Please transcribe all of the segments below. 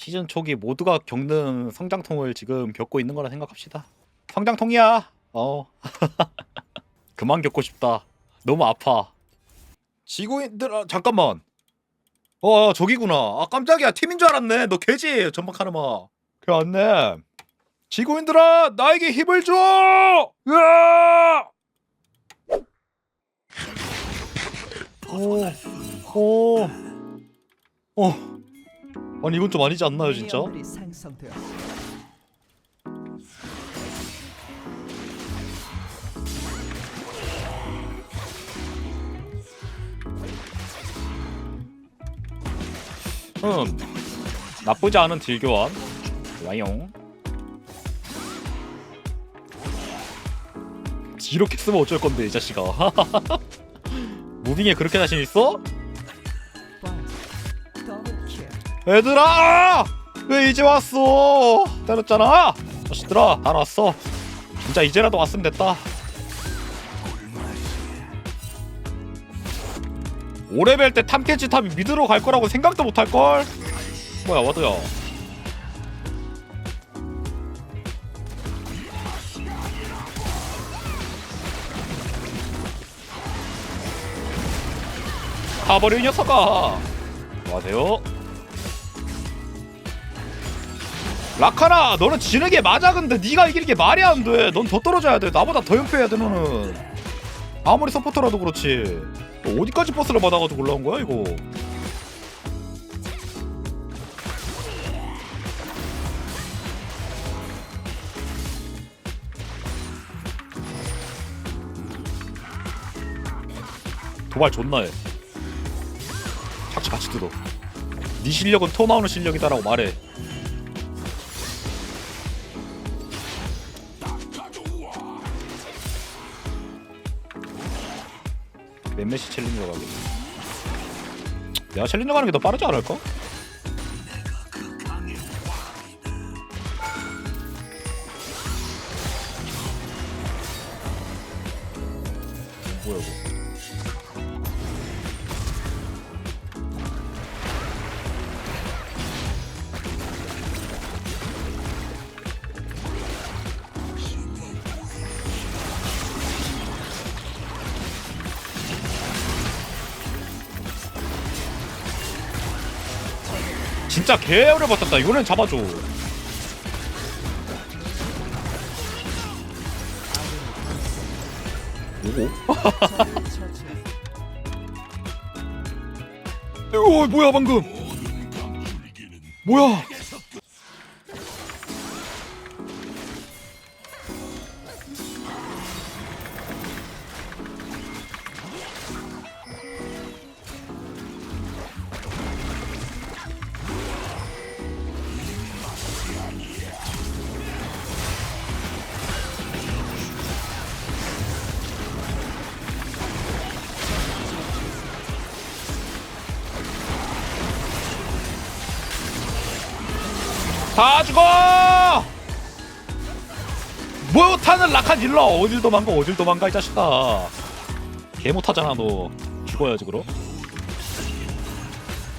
시즌 초기 모두가 겪는 성장통을 지금 겪고 있는 거라 생각합시다. 성장통이야. 어. 그만 겪고 싶다. 너무 아파. 지구인들 아, 잠깐만. 어 저기구나. 아 깜짝이야 팀인 줄 알았네. 너 개지 카르마. 그래 왔네. 지구인들아 나에게 힘을 줘. 으아! 오, 오, 어. 아니 이건 좀 아니지 않나요 진짜? 미니언들이 생성되었습니다. 음 나쁘지 않은 딜 교환 와용 이렇게 쓰면 어쩔 건데 이 자식아 무빙에 그렇게 자신 있어? 얘들아! 왜 이제 왔어? 때렸잖아. 자식들아 다 왔어. 진짜 이제라도 왔으면 됐다. 5레벨 때 탐캐치 탑이 미드로 갈 거라고 생각도 못 할걸? 뭐야 와드야. 가버려 이 녀석아. 안녕하세요 라카나 너는 지는 게 맞아 근데 네가 이기는 게 말이 안 돼. 넌 더 떨어져야 돼. 나보다 더 연패해야 돼 너는. 아무리 서포터라도 그렇지. 너 어디까지 버스를 받아가지고 올라온 거야 이거? 도발 존나 해. 착취 같이 뜯어. 네 실력은 토 나오는 실력이다라고 말해 멤메시 챌린저 가게 내가 챌린저 가는 게 더 빠르지 않을까? 진짜 개오래 버텼다 이거는 잡아줘? 처치했습니다. 오 뭐야 방금 뭐야 다 죽어 못하는 라칸 일러! 어딜 도망가 어딜 도망가 이 자식아. 개 못하잖아 너. 죽어야지 그럼.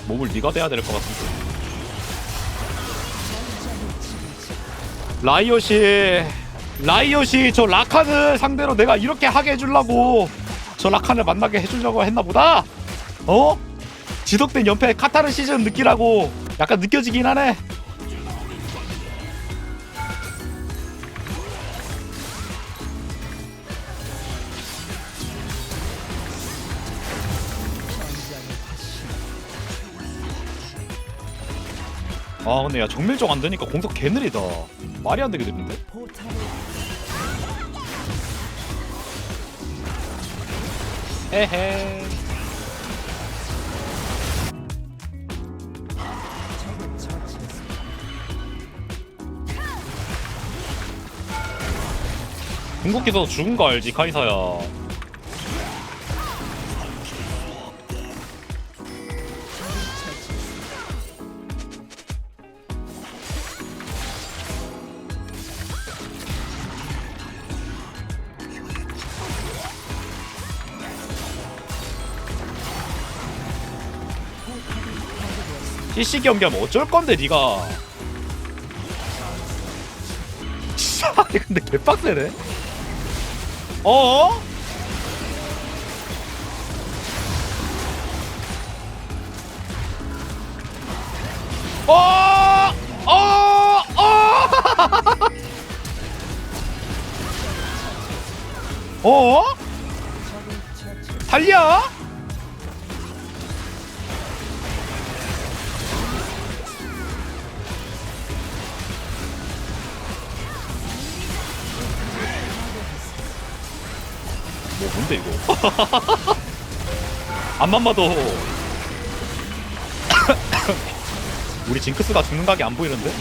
몸을 네가 대야 될 것 같은데. 라이엇이 라이엇이 저 라칸을 상대로 내가 이렇게 하게 해주려고 저 라칸을 만나게 해주려고 했나 보다? 어? 지속된 연패 카타르 시즌 느끼라고 약간 느껴지긴 하네 아 근데 야 정밀적 안 되니까 공속 개 느리다. 말이 안 되게 포탑을 에헤. 궁극기에서 죽은 거 알지 카이사야 DC 경기하면 어쩔 건데 니가 근데 개빡세네 어어? 어! 어! 어! 어? 달려? 뭐 뭔데 이거? 앞만 봐도 우리 징크스가 죽는 각이 안 보이는데?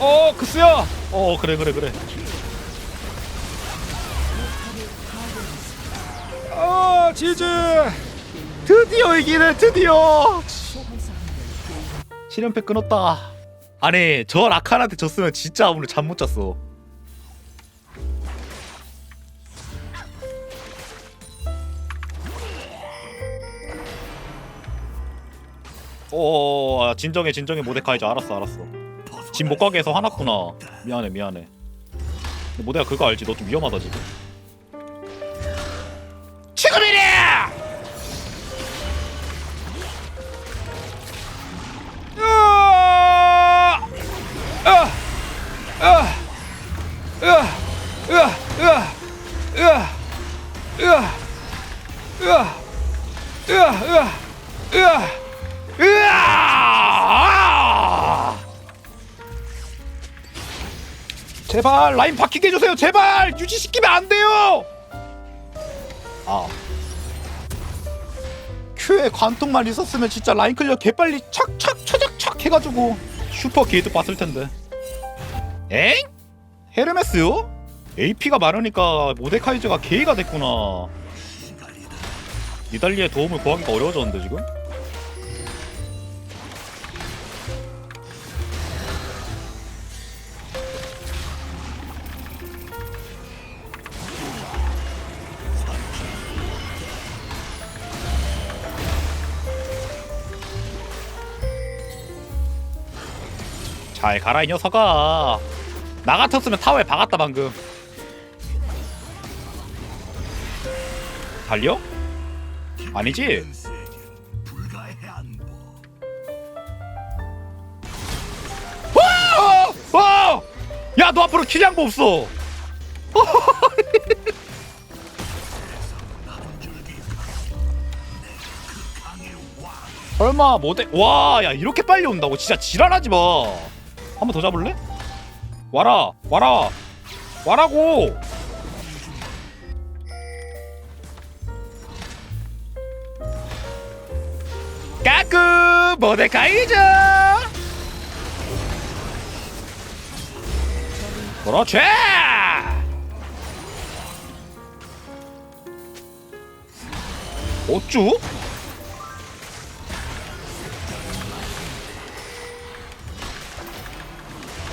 어 크스야! 어 그래 그래 그래 아 지즈 드디어 이기네 드디어 실현패 끊었다 아니 저 라칸한테 졌으면 진짜 오늘 잠 못 잤어 오 아, 진정해 진정해 모데카이저 알았어 알았어 집 못 가게 해서 화났구나 미안해 미안해 근데 모데가 그거 알지 너 좀 위험하다 지금 지금이래! 으아! 으아! 으아! 으아! 으아! 으아! 으아! 으아! 으아! 으아! 으아! 으아! 으아! 제발 라인 바뀌게 해주세요 제발 유지시키면 안 돼요 아 큐에 관통만 있었으면 진짜 라인 클리어 개빨리 착착 차작착 해가지고 슈퍼 게이트 봤을 텐데 엥? 헤르메스요? AP가 많으니까 모데카이저가 게이가 됐구나 니달리의 도움을 구하기가 어려워졌는데 지금? 잘 가라 이 녀석아 나 같았으면 타워에 박았다 방금 달려? 아니지? 야, 너 앞으로 킬 양보 없어. 설마 모델 와, 야 이렇게 빨리 온다고 진짜 지랄하지 마. 한 번 더 잡을래? 와라, 와라, 와라고. 까꾸 모데카이저. 그렇지. 어쭈?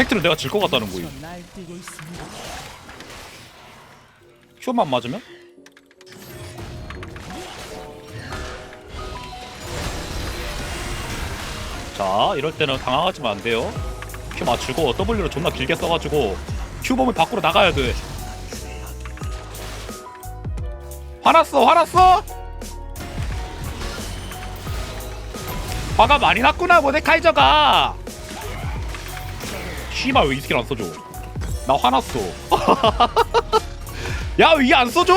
팩트는 내가 질 것 같다는 있습니다. 큐만 맞으면? 자 이럴 때는 당황하지면 안 돼요 큐 맞추고 W를 존나 길게 써가지고 큐 범위 밖으로 나가야 돼 화났어 화났어? 화가 많이 났구나 모데카이저가 씨발 왜 이 스킬 안 써줘? 나 화났어. 야왜안 써줘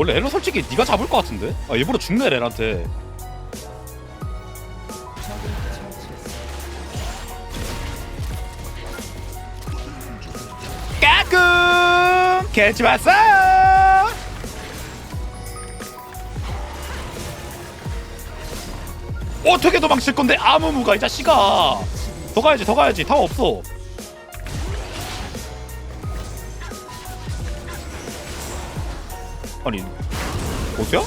원래 엘로 솔직히 네가 잡을 것 같은데? 아 일부러 죽네 렐한테. 까꿍! 개치 봤어! 어떻게 도망칠 건데 아무무가 이 자식아! 더 가야지 더 가야지. 다 없어. 아니 보세요?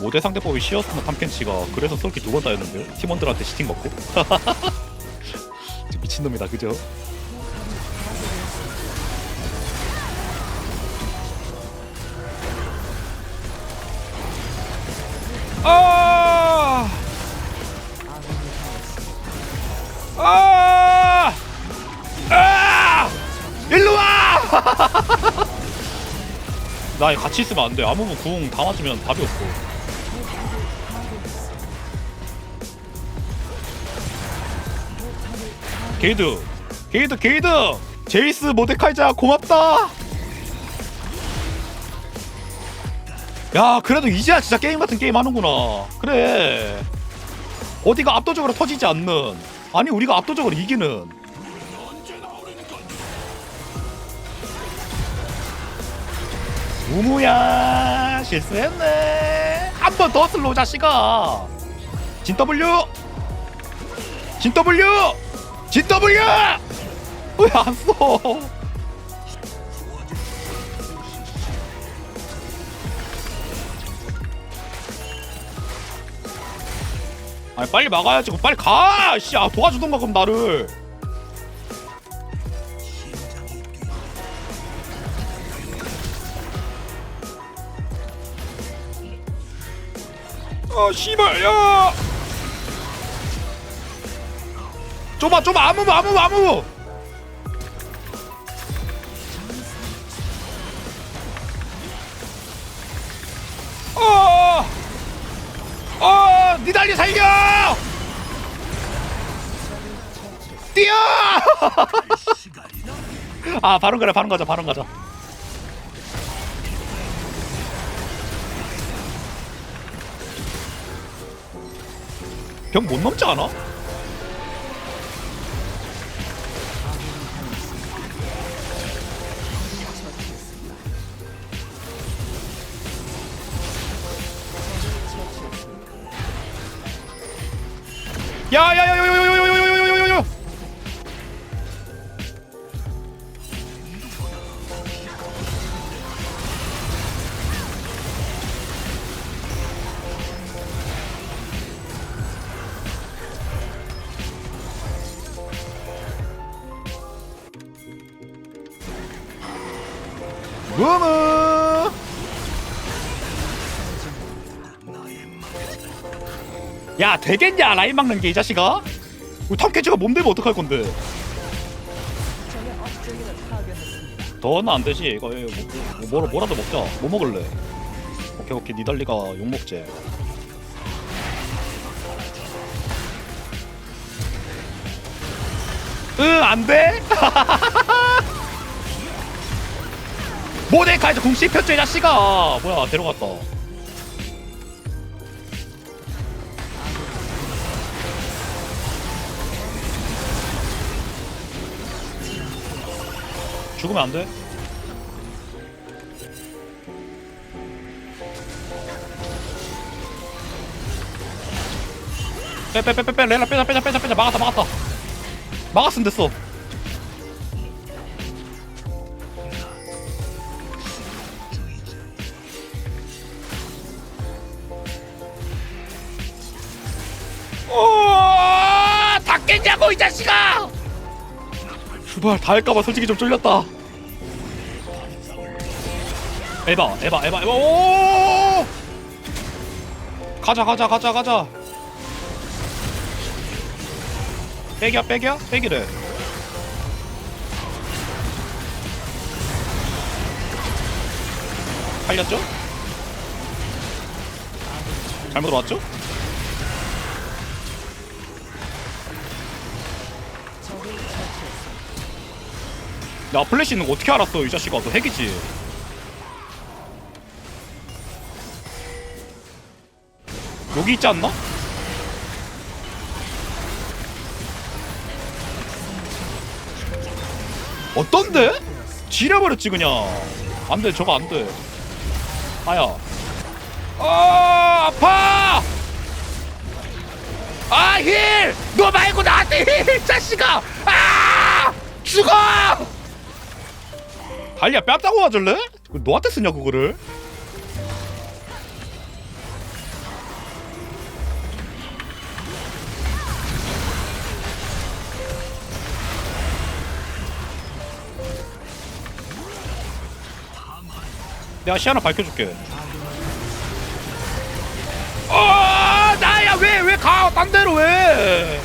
모대 상대법이 쉬었으면 탐켄치가 그래서 쏠기 두 번 따였는데요 팀원들한테 시팅 먹고 미친놈이다 그죠? 아! 아! 아! 일로 와! 나 같이 있으면 안 돼. 아무무 궁다 맞으면 답이 없어. 게이드, 게이드, 게이드. 제이스 모데카이자 고맙다. 야, 그래도 이제야 진짜 게임 같은 게임 하는구나. 그래. 어디가 압도적으로 터지지 않는. 아니 우리가 압도적으로 이기는. 우무야. 실수했네. 한 번 더 슬로우 자식아. 진 W. 진 W. 진 W. 왜안 써? 아니 빨리 막아야지. 빨리 가! 씨, 아, 도와주던가 그럼 나를 아 씨발 야 좁아 좁아 아무 아무 아무 어! 어! 니달리 살려! 뛰어! 아, 바로 가자, 바로 가자, 바로 가자. 병 못 넘지 않아? 야야야야야야야 무무 야 되겠냐 라인 막는 게 이 자식아? 우리 탐캐치가 몸대면 어떡할 건데? 더는 안 되지. 이거 뭐, 뭐, 뭐라, 뭐라도 먹자. 뭐 먹을래? 오케이 오케이. 니달리가 욕 먹지. 응 안돼 모데카에서 궁 씹혔죠 이 자식아 뭐야 데려갔다 죽으면 안 돼. 빼빼빼빼빼 레라 빼자 빼자 빼자 빼자 막았다 막았다 막았으면 됐어 자식아 주발 다 할까봐 솔직히 좀 쫄렸다. 에바, 에바, 에바, 에바. 오! 가자, 가자, 가자, 가자. 백이야, 백이야, 백이래. 팔렸죠? 잘못 왔죠? 나 플래시 있는 거 어떻게 알았어 이 자식아. 너 핵이지. 여기 있지 않나? 어떤데? 지려버렸지 그냥. 안돼 저거 안돼. 아야. 아 아파! 아힐너 말고 나한테 힐 자식아! 아! 죽어 달리야 뺨따고 맞을래? 그거 너한테 쓰냐 그거를 내가 시 하나 밝혀줄게. 어 나야 왜 왜 가? 딴 데로 왜?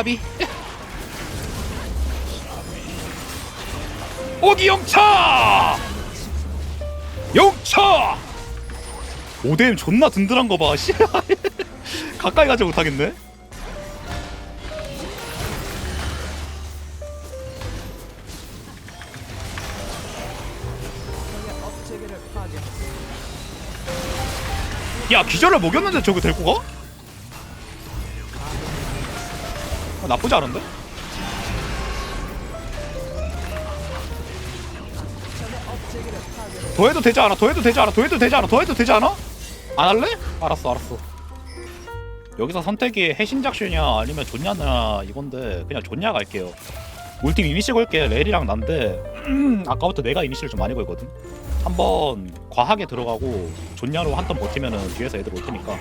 까비. 오기 영차! 영차! 오뎀 존나 든든한 거 봐. 씨. 가까이 가지 못하겠네. 야 기절을 먹였는데 저거 데리고 가? 나쁘지 않은데? 더 해도 되지 않아? 더 해도 되지 않아? 더 해도 되지 않아? 더 해도 되지 않아? 안 할래? 알았어 알았어 여기서 선택이 해신작슈냐 아니면 존냐냐 이건데 그냥 존냐 갈게요 울팀 이니시 걸게 렐이랑 난데 음, 아까부터 내가 이니시를 좀 많이 걸거든 한번 과하게 들어가고 존냐로 한 턴 버티면은 뒤에서 애들 올 테니까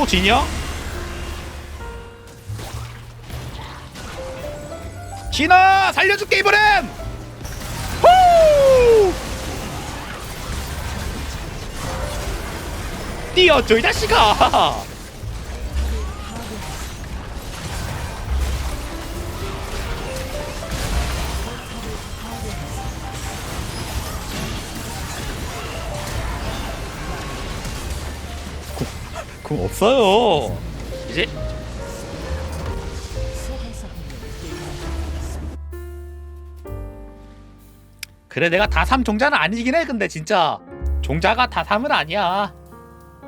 또 지냐? 진아 살려줄게 이번엔! 후! 뛰어줘 이 자식아 그럼 없어요. 이제? 그래 내가 다 삼 종자는 아니긴 해 근데 진짜. 종자가 다 삼은 아니야